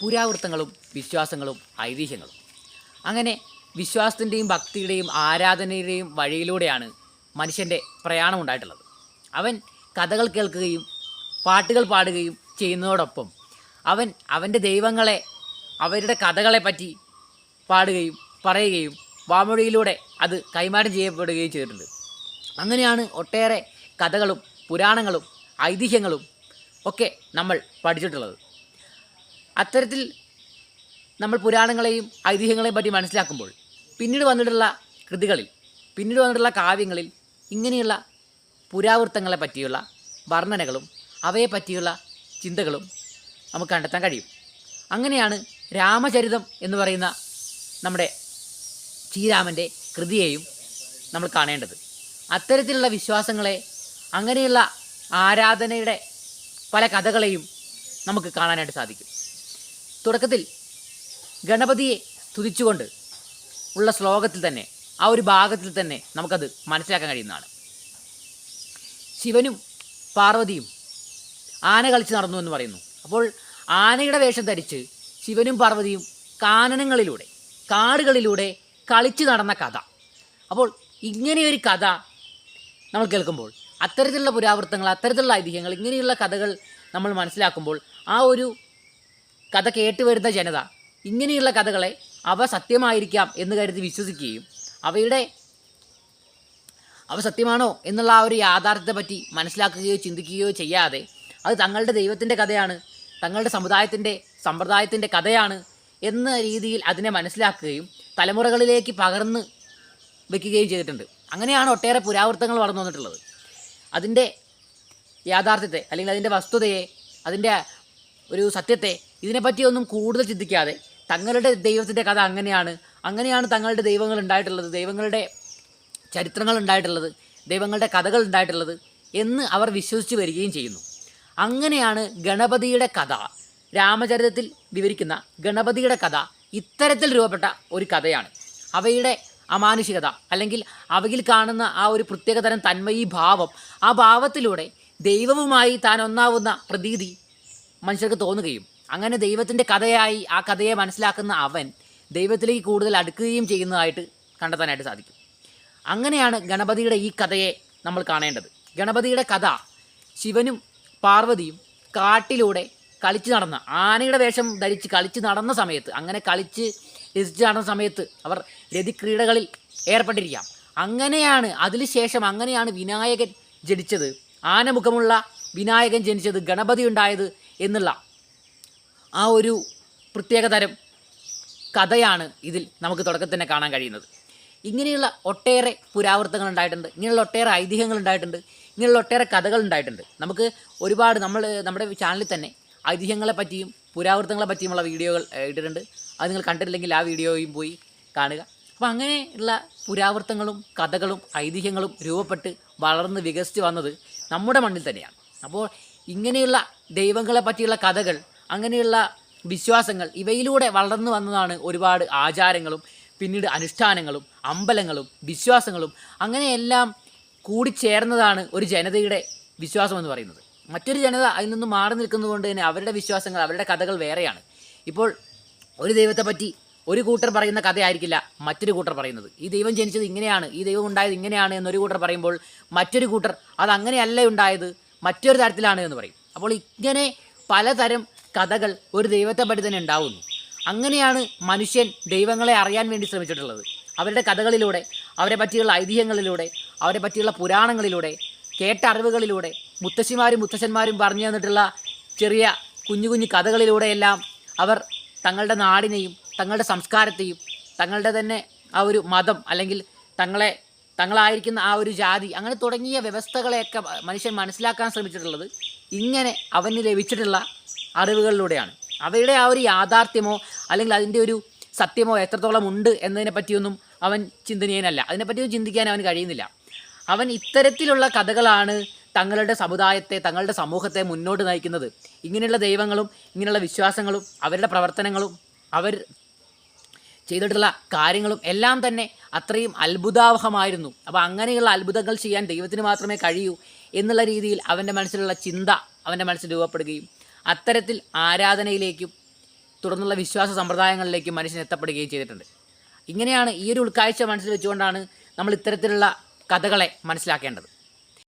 പുരാവൃത്തങ്ങളും വിശ്വാസങ്ങളും ഐതിഹ്യങ്ങളും. അങ്ങനെ വിശ്വാസത്തിന്റെയും ഭക്തിയുടെയും ആരാധനയുടെയും വഴിയിലൂടെയാണ് മനുഷ്യന്റെ പ്രയാണം ഉണ്ടായിട്ടുള്ളത്. അവൻ കഥകൾ കേൾക്കുകയും പാട്ടുകൾ പാടുകയും ചെയ്യുന്നതോടൊപ്പം അവൻ അവന്റെ ദൈവങ്ങളെ അവരുടെ കഥകളെ പറ്റി പാടുകയും പറയുകയും വാമൊഴിയിലൂടെ അത് കൈമാറ്റം ചെയ്യപ്പെടുകയും ചെയ്തിട്ടുണ്ട്. അങ്ങനെയാണ് ഒട്ടേറെ കഥകളും പുരാണങ്ങളും ഐതിഹ്യങ്ങളും ഒക്കെ നമ്മൾ പഠിച്ചിട്ടുള്ളത്. അത്തരത്തിൽ നമ്മൾ പുരാണങ്ങളെയും ഐതിഹ്യങ്ങളെയും പറ്റി മനസ്സിലാക്കുമ്പോൾ പിന്നീട് വന്നിട്ടുള്ള കൃതികളിൽ പിന്നീട് വന്നിട്ടുള്ള കാവ്യങ്ങളിൽ ഇങ്ങനെയുള്ള പുരാവൃത്തങ്ങളെ പറ്റിയുള്ള വർണനകളും അവയെ പറ്റിയുള്ള ചിന്തകളും നമുക്ക് കണ്ടെത്താൻ കഴിയും. അങ്ങനെയാണ് രാമചരിതം എന്ന് പറയുന്ന നമ്മുടെ ശ്രീരാമന്റെ കൃതിയെയും നമ്മൾ കാണേണ്ടത്. അത്തരത്തിലുള്ള വിശ്വാസങ്ങളെ അങ്ങനെയുള്ള ആരാധനയുടെ പല കഥകളെയും നമുക്ക് കാണാനായിട്ട് സാധിക്കും. തുടക്കത്തിൽ ഗണപതിയെ സ്തുതിച്ചുകൊണ്ട് ഉള്ള ശ്ലോകത്തിൽ തന്നെ ആ ഒരു ഭാഗത്തിൽ തന്നെ നമുക്കത് മനസ്സിലാക്കാൻ കഴിയുന്നതാണ്. ശിവനും പാർവതിയും ആന കളിച്ച് നടന്നു എന്ന് പറയുന്നു. അപ്പോൾ ആനയുടെ വേഷം ധരിച്ച് ശിവനും പാർവതിയും കാനനങ്ങളിലൂടെ കാടുകളിലൂടെ കളിച്ച് നടന്ന കഥ. അപ്പോൾ ഇങ്ങനെയൊരു കഥ നമ്മൾ കേൾക്കുമ്പോൾ അത്തരത്തിലുള്ള പുരാവൃത്തങ്ങൾ അത്തരത്തിലുള്ള ഐതിഹ്യങ്ങൾ ഇങ്ങനെയുള്ള കഥകൾ നമ്മൾ മനസ്സിലാക്കുമ്പോൾ ആ ഒരു കഥ കേട്ട് വരുന്ന ജനത. ഇങ്ങനെയുള്ള കഥകളെ അവ സത്യമായിരിക്കാം എന്ന് കരുതി വിശ്വസിക്കുകയും അവയുടെ അവ സത്യമാണോ എന്നുള്ള ആ ഒരു യാഥാർത്ഥ്യത്തെ പറ്റി മനസ്സിലാക്കുകയോ ചിന്തിക്കുകയോ ചെയ്യാതെ അത് തങ്ങളുടെ ദൈവത്തിന്റെ കഥയാണ് തങ്ങളുടെ സമുദായത്തിന്റെ സമ്പ്രദായത്തിന്റെ കഥയാണ് എന്ന രീതിയിൽ അതിനെ മനസ്സിലാക്കുകയും തലമുറകളിലേക്ക് പകർന്ന് വെക്കുകയും ചെയ്തിട്ടുണ്ട്. അങ്ങനെയാണ് ഒട്ടേറെ പുരാവൃത്തങ്ങൾ വളർന്നു വന്നിട്ടുള്ളത്. അതിന്റെ യാഥാർത്ഥ്യത്തെ അല്ലെങ്കിൽ അതിന്റെ വസ്തുതയെ അതിന്റെ ഒരു സത്യത്തെ ഇതിനെപ്പറ്റിയൊന്നും കൂടുതൽ ചിന്തിക്കാതെ തങ്ങളുടെ ദൈവത്തിന്റെ കഥ അങ്ങനെയാണ്. അങ്ങനെയാണ് തങ്ങളുടെ ദൈവങ്ങൾ ഉണ്ടായിട്ടുള്ളത് ദൈവങ്ങളുടെ ചരിത്രങ്ങൾ ഉണ്ടായിട്ടുള്ളത് ദൈവങ്ങളുടെ കഥകൾ ഉണ്ടായിട്ടുള്ളത് എന്ന് അവർ വിശ്വസിച്ച് വരികയും ചെയ്യുന്നു. അങ്ങനെയാണ് ഗണപതിയുടെ കഥ രാമചരിതത്തിൽ വിവരിക്കുന്ന ഗണപതിയുടെ കഥ ഇത്തരത്തിൽ രൂപപ്പെട്ട ഒരു കഥയാണ്. അവയുടെ അമാനുഷികത അല്ലെങ്കിൽ അവയിൽ കാണുന്ന ആ ഒരു പ്രത്യേകതരം തന്മയീ ഭാവം ആ ഭാവത്തിലൂടെ ദൈവവുമായി താൻ ഒന്നാവുന്ന പ്രതീതി മനുഷ്യർക്ക് തോന്നുകയും അങ്ങനെ ദൈവത്തിന്റെ കഥയായി ആ കഥയെ മനസ്സിലാക്കുന്ന അവൻ ദൈവത്തിലേക്ക് കൂടുതൽ അടുക്കുകയും ചെയ്യുന്നതായിട്ട് കണ്ടെത്താനായിട്ട് സാധിക്കും. അങ്ങനെയാണ് ഗണപതിയുടെ ഈ കഥയെ നമ്മൾ കാണേണ്ടത്. ഗണപതിയുടെ കഥ ശിവനും പാർവതിയും കാട്ടിലൂടെ കളിച്ച് നടന്ന ആനയുടെ വേഷം ധരിച്ച് കളിച്ച് നടന്ന സമയത്ത് അങ്ങനെ കളിച്ച് രസിച്ച് നടന്ന സമയത്ത് അവർ രതിക്രീഡകളിൽ ഏർപ്പെട്ടിരിക്കാം. അങ്ങനെയാണ് അതിനുശേഷം അങ്ങനെയാണ് വിനായകൻ ജനിച്ചത്. ആനമുഖമുള്ള വിനായകൻ ജനിച്ചത് ഗണപതി ഉണ്ടായത് എന്നുള്ള ആ ഒരു പ്രത്യേകതരം കഥയാണ് ഇതിൽ നമുക്ക് തുടക്കത്തിൽ തന്നെ കാണാൻ കഴിയുന്നത്. ഇങ്ങനെയുള്ള ഒട്ടേറെ പുരാവൃത്തങ്ങൾ ഉണ്ടായിട്ടുണ്ട് ഇങ്ങനെയുള്ള ഒട്ടേറെ ഐതിഹ്യങ്ങൾ ഉണ്ടായിട്ടുണ്ട് ഇങ്ങനെയുള്ള ഒട്ടേറെ കഥകൾ ഉണ്ടായിട്ടുണ്ട് നമുക്ക് ഒരുപാട് നമ്മൾ നമ്മുടെ ചാനലിൽ തന്നെ ഐതിഹ്യങ്ങളെ പറ്റിയും പുരാവൃത്തങ്ങളെ പറ്റിയുമുള്ള വീഡിയോകൾ ഇട്ടിട്ടുണ്ട്. അത് നിങ്ങൾ കണ്ടിട്ടില്ലെങ്കിൽ ആ വീഡിയോയും പോയി കാണുക. അപ്പോൾ അങ്ങനെയുള്ള പുരാവൃത്തങ്ങളും കഥകളും ഐതിഹ്യങ്ങളും രൂപപ്പെട്ട് വളർന്ന് വികസിച്ച് വന്നത് നമ്മുടെ മണ്ണിൽ തന്നെയാണ്. അപ്പോൾ ഇങ്ങനെയുള്ള ദൈവങ്ങളെ പറ്റിയുള്ള കഥകൾ അങ്ങനെയുള്ള വിശ്വാസങ്ങൾ ഇവയിലൂടെ വളർന്നു വന്നതാണ് ഒരുപാട് ആചാരങ്ങളും പിന്നീട് അനുഷ്ഠാനങ്ങളും അമ്പലങ്ങളും വിശ്വാസങ്ങളും. അങ്ങനെയെല്ലാം കൂടിച്ചേർന്നതാണ് ഒരു ജനതയുടെ വിശ്വാസം എന്ന് പറയുന്നത്. മറ്റൊരു ജനത അതിൽ നിന്നും മാറി നിൽക്കുന്നത് കൊണ്ട് തന്നെ അവരുടെ വിശ്വാസങ്ങൾ അവരുടെ കഥകൾ വേറെയാണ്. ഇപ്പോൾ ഒരു ദൈവത്തെപ്പറ്റി ഒരു കൂട്ടർ പറയുന്ന കഥയായിരിക്കില്ല മറ്റൊരു കൂട്ടർ പറയുന്നത്. ഈ ദൈവം ജനിച്ചത് ഇങ്ങനെയാണ് ഈ ദൈവം ഉണ്ടായത് ഇങ്ങനെയാണ് എന്നൊരു കൂട്ടർ പറയുമ്പോൾ മറ്റൊരു കൂട്ടർ അത് അങ്ങനെയല്ല ഉണ്ടായത് മറ്റൊരു തരത്തിലാണ് എന്ന് പറയും. അപ്പോൾ ഇങ്ങനെ പലതരം കഥകൾ ഒരു ദൈവത്തെ പറ്റി തന്നെ ഉണ്ടാവുന്നു. അങ്ങനെയാണ് മനുഷ്യൻ ദൈവങ്ങളെ അറിയാൻ വേണ്ടി ശ്രമിച്ചിട്ടുള്ളത്. അവരുടെ കഥകളിലൂടെ അവരെ പറ്റിയുള്ള ഐതിഹ്യങ്ങളിലൂടെ അവരെ പറ്റിയുള്ള പുരാണങ്ങളിലൂടെ കേട്ട അറിവുകളിലൂടെ മുത്തശ്ശിമാരും മുത്തശ്ശന്മാരും പറഞ്ഞു തന്നിട്ടുള്ള ചെറിയ കുഞ്ഞു കുഞ്ഞു കഥകളിലൂടെയെല്ലാം അവർ തങ്ങളുടെ നാടിനെയും തങ്ങളുടെ സംസ്കാരത്തെയും തങ്ങളുടെ തന്നെ ആ ഒരു മതം അല്ലെങ്കിൽ തങ്ങളെ തങ്ങളായിരിക്കുന്ന ആ ഒരു ജാതി അങ്ങനെ തുടങ്ങിയ വ്യവസ്ഥകളെയൊക്കെ മനുഷ്യൻ മനസ്സിലാക്കാൻ ശ്രമിച്ചിട്ടുള്ളത്. ഇങ്ങനെ അവന് ലഭിച്ചിട്ടുള്ള അറിവുകളിലൂടെയാണ്. അവയുടെ ആ ഒരു യാഥാർത്ഥ്യമോ അല്ലെങ്കിൽ അതിന്റെ ഒരു സത്യമോ എത്രത്തോളം ഉണ്ട് എന്നതിനെ പറ്റിയൊന്നും അവൻ ചിന്തനീയനല്ല അതിനെപ്പറ്റിയൊന്നും ചിന്തിക്കാൻ അവൻ കഴിയുന്നില്ല. അവൻ ഇത്തരത്തിലുള്ള കഥകളാണ് തങ്ങളുടെ സമുദായത്തെ തങ്ങളുടെ സമൂഹത്തെ മുന്നോട്ട് നയിക്കുന്നത്. ഇങ്ങനെയുള്ള ദൈവങ്ങളും ഇങ്ങനെയുള്ള വിശ്വാസങ്ങളും അവരുടെ പ്രവർത്തനങ്ങളും അവർ ചെയ്തിട്ടുള്ള കാര്യങ്ങളും എല്ലാം തന്നെ അത്രയും അത്ഭുതാവഹമായിരുന്നു. അപ്പോൾ അങ്ങനെയുള്ള അത്ഭുതങ്ങൾ ചെയ്യാൻ ദൈവത്തിന് മാത്രമേ കഴിയൂ എന്നുള്ള രീതിയിൽ അവന്റെ മനസ്സിലുള്ള ചിന്ത അവന്റെ മനസ്സിൽ രൂപപ്പെടുകയും അത്തരത്തിൽ ആരാധനയിലേക്കും തുടർന്നുള്ള വിശ്വാസ സമ്പ്രദായങ്ങളിലേക്കും മനുഷ്യൻ എത്തപ്പെടുകയും ചെയ്തിട്ടുണ്ട്. ഇങ്ങനെയാണ് ഈ ഒരു ഉൾക്കാഴ്ച മനസ്സിൽ വെച്ചുകൊണ്ടാണ് നമ്മൾ ഇത്തരത്തിലുള്ള കഥകളെ മനസ്സിലാക്കേണ്ടത്.